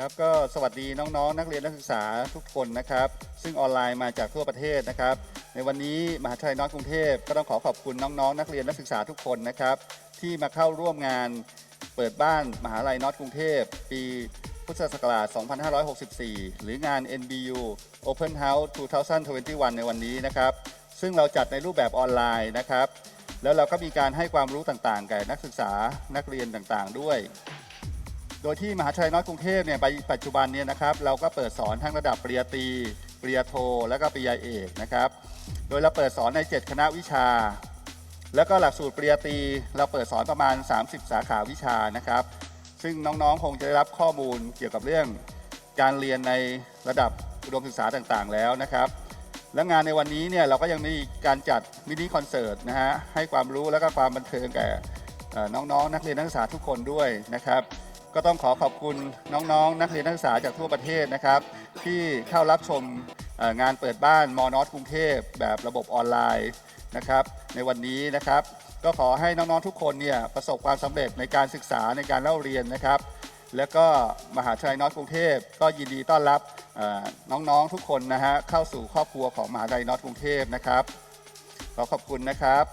ครับก็สวัสดีน้องๆนักเรียนนักศึกษาทุกคนนะครับ ซึ่งออนไลน์มาจากทั่วประเทศนะครับ ในวันนี้มหาวิทยาลัยนอร์กรุงเทพก็ต้องขอขอบคุณน้องๆ นักเรียนนักศึกษาทุกคนนะครับ ที่มาเข้าร่วมงานเปิดบ้านมหาวิทยาลัยนอร์กรุงเทพ ปีพุทธศักราช 2564 หรืองาน NBU Open House 2021 ในวันนี้นะครับ ซึ่งเราจัดในรูปแบบออนไลน์นะครับ แล้วเราก็มีการให้ความรู้ต่างๆ แก่นักศึกษานักเรียนต่างๆ ด้วย ดยที่มหาวิทยาลัยน้อยกรุงเทพเนี่ยปัจจุบันเนี่ยนะครับเราก็เปิดสอนทั้งระดับปริญญาตรีปริญญาโท และก็ปริญญาเอกนะครับโดยเราเปิดสอนใน 7 คณะวิชา แล้วก็หลักสูตรปริญญาตรีเราเปิดสอนประมาณ 30 สาขาวิชานะครับ ซึ่งน้องๆคงจะได้รับข้อมูลเกี่ยวกับเรื่องการเรียนในระดับอุดมศึกษาต่างๆ แล้วนะครับและงานในวันนี้เนี่ยเราก็ยังมีการจัดมินิคอนเสิร์ตนะฮะให้ความรู้และก็ความบันเทิงแก่น้องๆนักเรียนนักศึกษาทุกคนด้วยนะครับ ก็ต้องขอขอบคุณน้องๆ นักเรียนนักศึกษาจากทั่วประเทศนะครับ ที่เข้ารับชมงานเปิดบ้านมอนอสกรุงเทพแบบระบบออนไลน์นะครับ ในวันนี้นะครับ ก็ขอให้น้องๆทุกคนเนี่ยประสบความสำเร็จในการศึกษาในการเล่าเรียนนะครับ แล้วก็มหาวิทยาลัยนอร์ทกรุงเทพก็ยินดีต้อนรับน้องๆทุกคนนะฮะเข้าสู่ครอบครัวของมหาวิทยาลัยนอร์ทกรุงเทพนะครับขอขอบคุณนะครับ